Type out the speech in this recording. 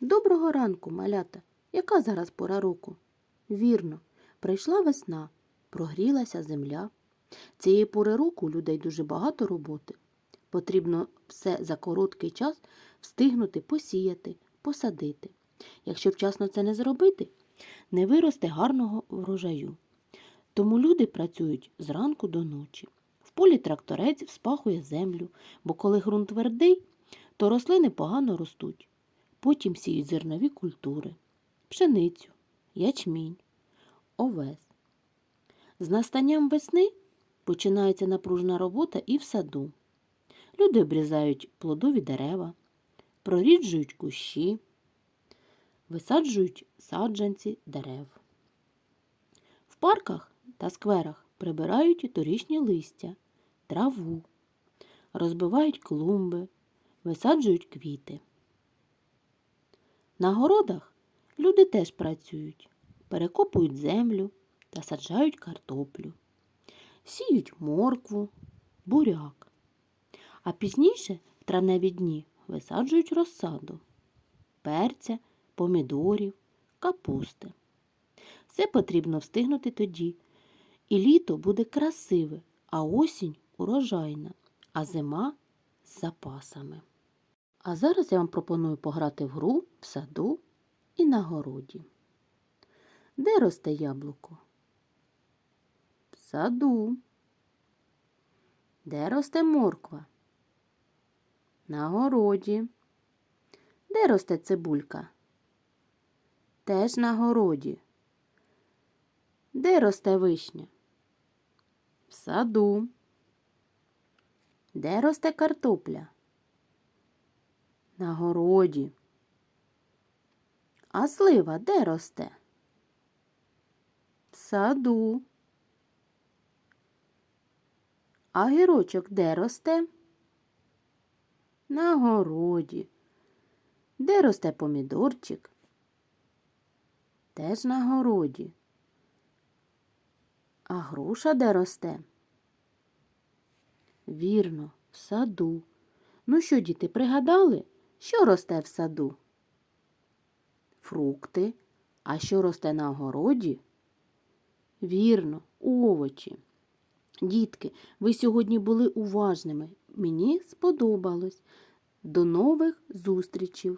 Доброго ранку, малята. Яка зараз пора року? Вірно, прийшла весна, прогрілася земля. Цієї пори року у людей дуже багато роботи. Потрібно все за короткий час встигнути посіяти, посадити. Якщо вчасно це не зробити, не виросте гарного врожаю. Тому люди працюють зранку до ночі. В полі тракторець вспахує землю, бо коли ґрунт твердий, то рослини погано ростуть. Потім сіють зернові культури, пшеницю, ячмінь, овес. З настанням весни починається напружена робота і в саду. Люди обрізають плодові дерева, проріджують кущі, висаджують саджанці дерев. В парках та скверах прибирають торічні листя, траву, розбивають клумби, висаджують квіти. На городах люди теж працюють, перекопують землю та саджають картоплю, сіють моркву, буряк. А пізніше, в травневі дні, висаджують розсаду, перця, помідорів, капусти. Все потрібно встигнути тоді. І літо буде красиве, а осінь урожайна, а зима з запасами. А зараз я вам пропоную пограти в гру в саду і на городі. Де росте яблуко? В саду. Де росте морква? На городі. Де росте цибулька? Теж на городі. Де росте вишня? В саду. Де росте картопля? На городі. А слива де росте? В саду. А гірочок де росте? На городі. Де росте помідорчик? Теж на городі. А груша де росте? Вірно, в саду. Ну що, діти, пригадали, що росте в саду? Фрукти. А що росте на огороді? Вірно, овочі. Дітки, ви сьогодні були уважними. Мені сподобалось. До нових зустрічей!